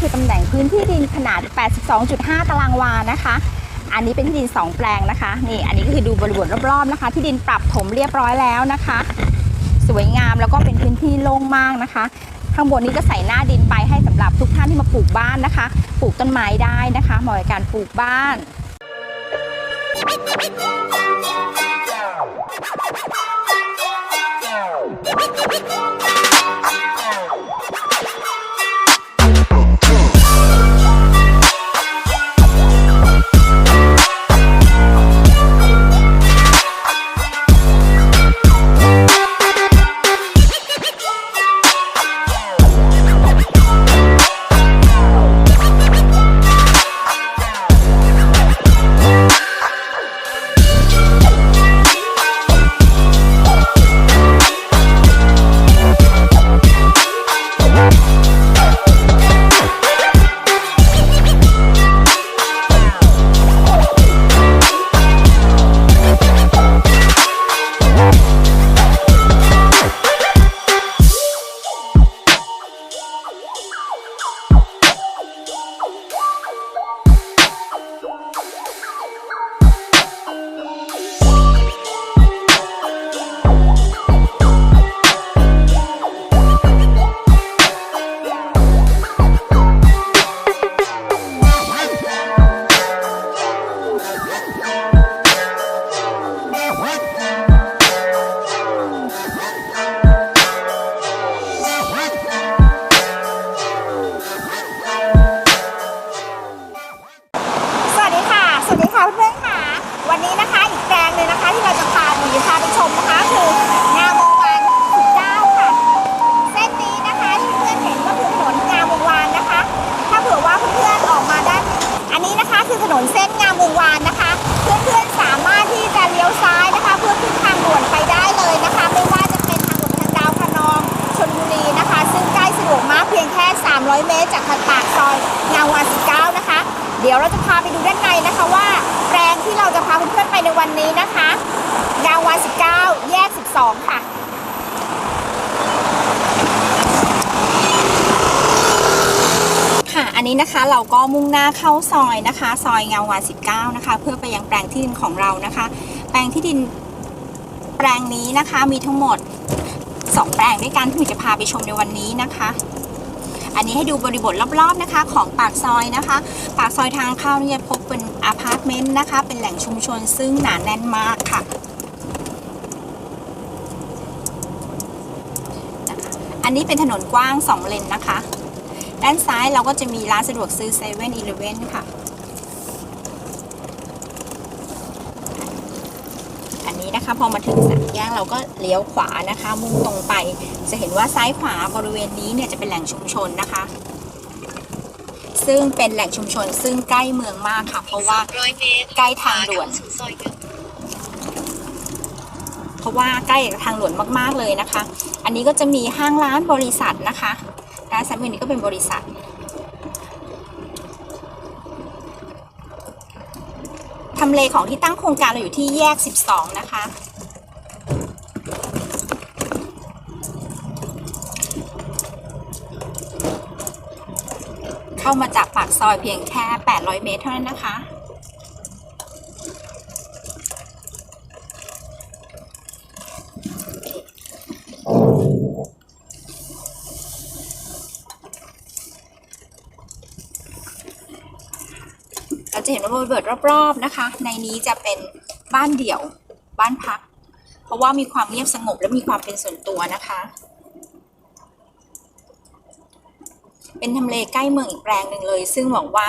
คือตำแหน่งพื้นที่ดินขนาด 82.5 ตารางวานะคะ อันนี้เป็นที่ดิน 2 แปลงนะคะ นี่อันนี้ก็คือดูบริบทรอบๆนะคะ ที่ดินปรับถมเรียบร้อยแล้วนะคะ สวยงามแล้วก็เป็นพื้นที่โล่งมากนะคะ ข้างบนนี้ก็ใส่หน้าดินไปให้สำหรับทุกท่านที่มาปลูกบ้านนะคะ ปลูกต้นไม้ได้นะคะเหมาะกับการปลูกบ้าน 2 ค่ะค่ะ อันนี้นะคะเราก็มุ่งหน้าเข้าซอยนะคะ ซอยเงาวาน19 นะคะ เพื่อไปยังแปลงที่ดินของเรานะคะ แปลงที่ดินแปลงนี้นะคะมีทั้งหมด 2 แปลงด้วยกันที่หนูจะพาไปชมในวันนี้นะคะ อันนี้ให้ดูบริบทรอบๆนะคะ ของปากซอยนะคะ ปากซอยทางเข้าเนี่ยพบเป็นอพาร์ตเมนต์นะคะ เป็นแหล่งชุมชนซึ่งหนาแน่นมากค่ะนะคะ อันนี้เป็นถนนกว้าง 2 เลนนะคะ ด้านซ้ายเราก็จะมีร้านสะดวกซื้อ7 e เ e ่ e อค่ะ อันนี้นะคะพอมาถึงสามแยกเราก็เลี้ยวขวานะคะ มุ่งตรงไป จะเห็นว่าซ้ายขวาบริเวณนี้เนี่ยจะเป็นแหล่งชุมชนนะคะ ซึ่งเป็นแหล่งชุมชนซึ่งใกล้เมืองมากค่ะ เพราะว่าร้อยเมตรใกล้ทางด่วนสู่ซอย เพราะว่าใกล้กับทางด่วนมากๆเลยนะคะ อันนี้ก็จะมีห้างร้านบริษัทนะคะร้านสามมือนี้ก็เป็นบริษัท ทำเลของที่ตั้งโครงการเราอยู่ที่แยก 12 นะคะเข้ามาจากปากซอยเพียงแค่ 800 เมตรเท่านั้นนะคะ จะเห็นว่าบริเวณรอบๆนะคะ ในนี้จะเป็นบ้านเดี่ยวบ้านพัก เพราะว่ามีความเงียบสงบและมีความเป็นส่วนตัวนะคะ เป็นทำเลใกล้เมืองอีกแปลงหนึ่งเลย ซึ่งหวังว่า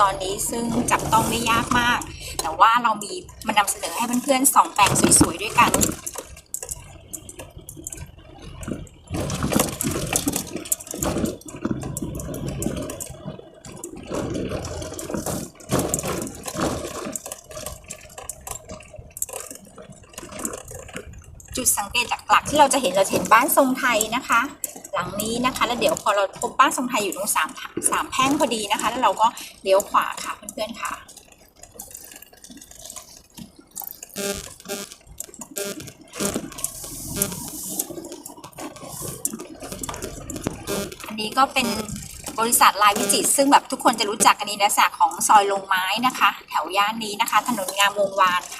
ตอนนี้ซึ่งจับต้องได้ยากมาก แต่ว่าเรามีมานำเสนอให้เพื่อนๆสองแปลงสวยๆด้วยกัน จุดสังเกตหลักๆที่เราจะเห็นเราเห็นบ้านทรงไทยนะคะ หลังนี้นะคะ แล้วเดี๋ยวพอเราพบบ้านทรงไทยอยู่ตรงสามสามแพ่งพอดีนะคะ แล้วเราก็เลี้ยวขวาค่ะเพื่อนๆค่ะอันนี้ก็เป็นบริษัทลายวิจิตซึ่งแบบทุกคนจะรู้จักกันในลักษณะของซอยลงไม้นะคะ แถวย่านนี้นะคะ ถนนงามวงวานค่ะ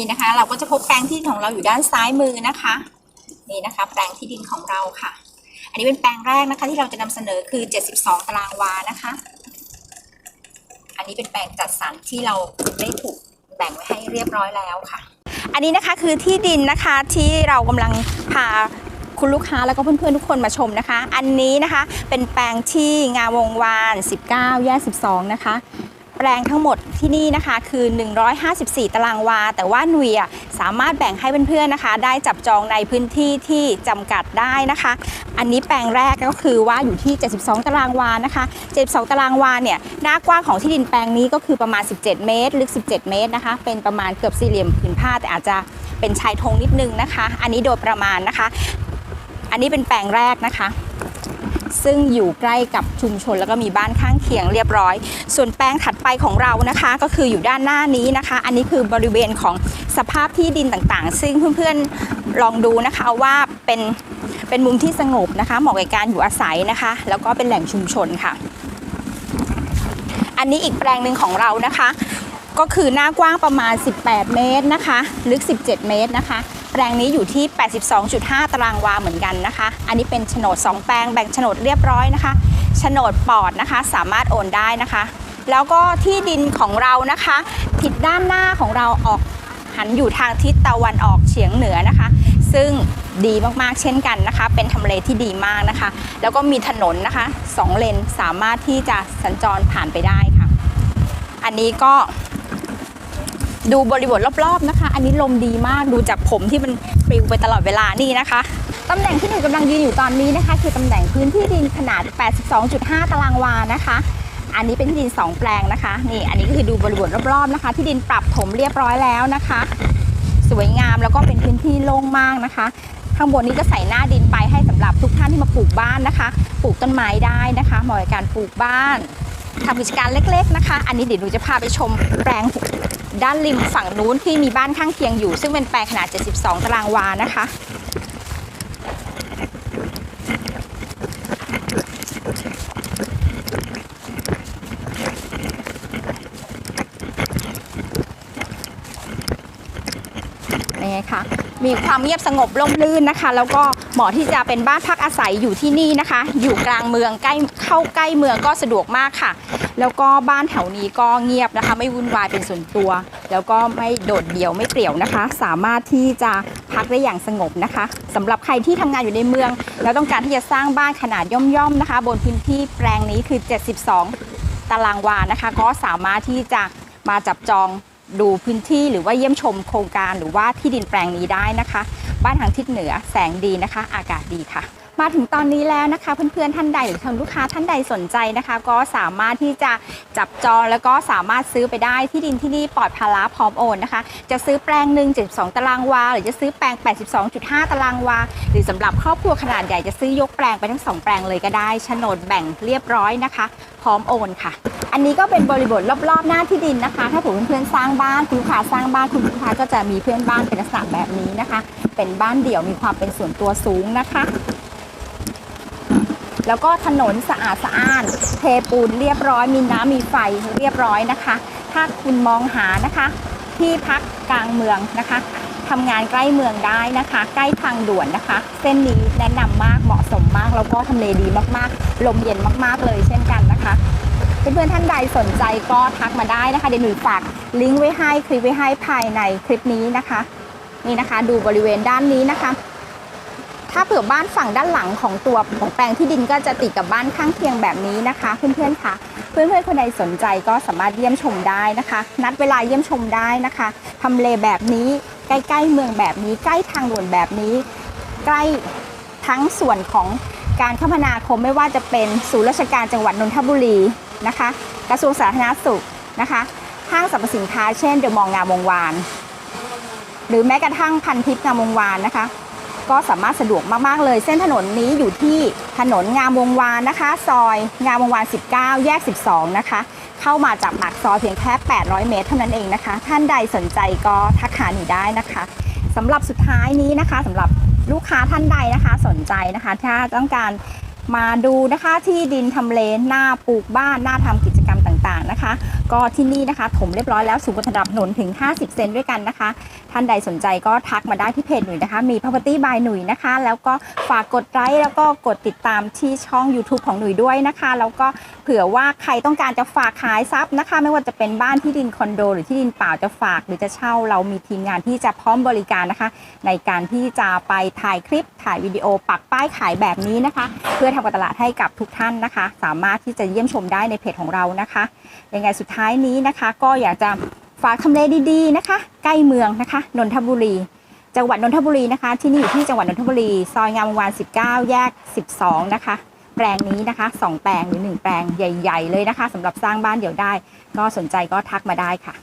นี่นะคะ เราก็จะพบแปลงที่ดินของเราอยู่ด้านซ้ายมือนะคะ นี่นะคะ แปลงที่ดินของเราค่ะ อันนี้เป็นแปลงแรกนะคะ ที่เราจะนำเสนอคือ 72 ตารางวานะคะ อันนี้เป็นแปลงจัดสรรที่เราได้ถูกแบ่งไว้ให้เรียบร้อยแล้วค่ะ อันนี้นะคะคือที่ดินนะคะที่เรากำลังพาคุณลูกค้าแล้วก็เพื่อนๆทุกคนมาชมนะคะ อันนี้นะคะเป็นแปลงที่งาวงวาน 19 แยก 12 นะคะ แปลงทั้งหมดที่นี่นะคะคือ 154 ตารางวา แต่ว่าหนุ่ยอะสามารถแบ่งให้เพื่อนๆนะคะ ได้จับจองในพื้นที่ที่จำกัดได้นะคะ อันนี้แปลงแรกก็คือว่าอยู่ที่ 72 ตารางวานะคะ 72 ตารางวาเนี่ยหน้ากว้างของที่ดินแปลงนี้ก็คือประมาณ 17 เมตร ลึก 17 เมตรนะคะ เป็นประมาณเกือบสี่เหลี่ยมผืนผ้าแต่อาจจะเป็นชายธงนิดนึงนะคะ อันนี้โดยประมาณนะคะ อันนี้เป็นแปลงแรกนะคะ ซึ่งอยู่ใกล้กับชุมชน แล้วก็มีบ้านข้างเคียงเรียบร้อย ส่วนแปลงถัดไปของเรานะคะ ก็คืออยู่ด้านหน้านี้นะคะ อันนี้คือบริเวณของสภาพที่ดินต่างๆ ซึ่งเพื่อนๆลองดูนะคะว่าเป็นเป็นมุมที่สงบนะคะ เหมาะกับการอยู่อาศัยนะคะ แล้วก็เป็นแหล่งชุมชนค่ะ อันนี้อีกแปลงหนึ่งของเรานะคะ ก็คือหน้ากว้างประมาณ 18 เมตรนะคะ ลึก 17 เมตรนะคะ แปลงนี้อยู่ที่ 82.5 ตารางวาเหมือนกันนะคะ อันนี้เป็นโฉนด 2 แปลงแบ่งโฉนดเรียบร้อยนะคะโฉนดปอดนะคะ สามารถโอนได้นะคะ แล้วก็ที่ดินของเรานะคะทิศด้านหน้าของเราออกหันอยู่ทางทิศตะวันออกเฉียงเหนือนะคะ ซึ่งดีมากๆเช่นกันนะคะ เป็นทำเลที่ดีมากนะคะ แล้วก็มีถนนนะคะสองเลนสามารถที่จะสัญจรผ่านไปได้ค่ะ อันนี้ก็ ดูบริบทรอบๆนะคะ อันนี้ลมดีมากดูจากผมที่มันปลิวไปตลอดเวลานี่นะคะตำแหน่งที่หนูกำลังยืนอยู่ตอนนี้นะคะ คือตำแหน่งพื้นที่ดินขนาด 82.5 ตารางวานะคะ อันนี้เป็นที่ดิน 2 แปลงนะคะนี่อันนี้ก็คือดูบริบทรอบๆนะคะ ที่ดินปรับถมเรียบร้อยแล้วนะคะ สวยงามแล้วก็เป็นพื้นที่โล่งมากนะคะข้างบนนี้ก็ใส่หน้าดินไปให้สำหรับทุกท่านที่มาปลูกบ้านนะคะ ปลูกต้นไม้ได้นะคะเหมาะกับการปลูกบ้านทำกิจการเล็ก ๆนะคะ อันนี้เดี๋ยวหนูจะพาไปชมแปลง ด้านริมฝั่งนู้นที่มีบ้านข้างเคียงอยู่ ซึ่งเป็นแปลงขนาด 72 ตารางวานะคะ นี่ไงคะ มีความเงียบสงบร่มรื่นนะคะ แล้วก็เหมาะที่จะเป็นบ้านพักอาศัยอยู่ที่นี่นะคะ อยู่กลางเมืองใกล้เข้าใกล้เมืองก็สะดวกมากค่ะ แล้วก็บ้านแถวนี้ก็เงียบนะคะ ไม่วุ่นวายเป็นส่วนตัว แล้วก็ไม่โดดเดี่ยวไม่เปลี่ยวนะคะ สามารถที่จะพักได้อย่างสงบนะคะสำหรับใครที่ทำงานอยู่ในเมือง แล้วต้องการที่จะสร้างบ้านขนาดย่อมๆนะคะ บนพื้นที่แปลงนี้คือ 72 ตารางวานะคะ ก็สามารถที่จะมาจับจอง ดูพื้นที่หรือว่าเยี่ยมชมโครงการหรือว่าที่ดินแปลงนี้ได้นะคะ บ้านทางทิศเหนือแสงดีนะคะ อากาศดีค่ะ มาถึงตอนนี้แล้วนะคะเพื่อนๆท่านใดหรือทางลูกค้าท่านใดสนใจนะคะ ก็สามารถที่จะจับจองแล้วก็สามารถซื้อไปได้ที่ดินที่นี่ปลอดภาระพร้อมโอนนะคะ จะซื้อแปลงหนึ่ง72ตารางวา หรือจะซื้อแปลง 82.5 ตารางวา หรือสำหรับครอบครัวขนาดใหญ่จะซื้อยกแปลงไปทั้งสองแปลงเลยก็ได้โฉนดแบ่งเรียบร้อยนะคะ พร้อมโอนค่ะ อันนี้ก็เป็นบริบทรอบๆหน้าที่ดินนะคะ ถ้าผมเพื่อนๆสร้างบ้านคุณลูกค้าสร้างบ้านคุณลูกค้าก็จะมีเพื่อนบ้านเป็นลักษณะแบบนี้นะคะ เป็นบ้านเดี่ยวมีความเป็นส่วนตัวสูงนะคะ แล้วก็ถนนสะอาดสะอ้าน เทปูนเรียบร้อย มีน้ำมีไฟเรียบร้อยนะคะ ถ้าคุณมองหานะคะ ที่พักกลางเมืองนะคะทำงานใกล้เมืองได้นะคะ ใกล้ทางด่วนนะคะ เส้นนี้แนะนำมากเหมาะสมมาก แล้วก็ทำเลดีมากๆ ลมเย็นมากๆเลยเช่นกันนะคะเพื่อนๆท่านใดสนใจก็ทักมาได้นะคะ เดี๋ยวหนูฝากลิงก์ไว้ให้คลิปไว้ให้ภายในคลิปนี้นะคะ นี่นะคะ ดูบริเวณด้านนี้นะคะ ถ้าเผื่อบ้านฝั่งด้านหลังของตัวของแปลงที่ดินก็จะติดกับบ้านข้างเคียงแบบนี้นะคะเพื่อนๆค่ะ เพื่อนๆคนใดสนใจก็สามารถเยี่ยมชมได้นะคะ นัดเวลาเยี่ยมชมได้นะคะทำเลแบบนี้ใกล้ๆเมืองแบบนี้ ใกล้ทางด่วนแบบนี้ ใกล้ทั้งส่วนของการคมนาคมไม่ว่าจะเป็นศูนย์ราชการจังหวัดนนทบุรีนะคะ กระทรวงสาธารณสุขนะคะ ห้างสรรพสินค้าเช่นเดอะมองงามวงวาน หรือแม้กระทั่งพันทิพย์งามวงวานนะคะ ก็สามารถสะดวกมากๆเลย เส้นถนนนี้อยู่ที่ถนนงามวงวานนะคะ ซอยงามวงวาน 19 แยก 12 นะคะ เข้ามาจากปากซอยเพียงแค่ 800 เมตรเท่านั้นเองนะคะ ท่านใดสนใจก็ทักหาหนูได้นะคะสำหรับสุดท้ายนี้นะคะสำหรับลูกค้าท่านใดนะคะสนใจนะคะ ถ้าต้องการมาดูนะคะที่ดินทำเลหน้าปลูกบ้านหน้าทำกิจกรรมต่างๆนะคะ ก็ที่นี่นะคะ ถมเรียบร้อยแล้วสูงกว่าระดับถนนถึง 50 เซนด้วยกันนะคะ ท่านใดสนใจก็ทักมาได้ที่เพจหนุ่ยนะคะ มี property by หนุ่ยนะคะ แล้วก็ฝากกดไลค์แล้วก็กดติดตามที่ช่อง YouTube ของหนุ่ยด้วยนะคะ แล้วก็เผื่อว่าใครต้องการจะฝากขายทรัพย์นะคะ ไม่ว่าจะเป็นบ้านที่ดินคอนโด หรือที่ดินเปล่าจะฝาก หรือจะเช่าเรามีทีมงานที่จะพร้อมบริการนะคะ ในการที่จะไปถ่ายคลิปถ่ายวิดีโอปักป้ายขายแบบนี้นะคะ เพื่อทำการตลาดให้กับทุกท่านนะคะ สามารถที่จะเยี่ยมชมได้ในเพจของเรานะคะยังไงสุดท้ายท้ายนี้นะคะ ก็อยากจะฝากทำเลดีๆนะคะ ใกล้เมืองนะคะนนทบุรี จังหวัดนนทบุรีนะคะ ที่นี่อยู่ที่จังหวัดนนทบุรี ซอยงามวงวาน 19 แยก 12 นะคะ แปลงนี้นะคะ 2 แปลงหรือ 1 แปลงใหญ่ ๆ เลยนะคะสำหรับสร้างบ้านเดี่ยวได้ ก็สนใจก็ทักมาได้ค่ะ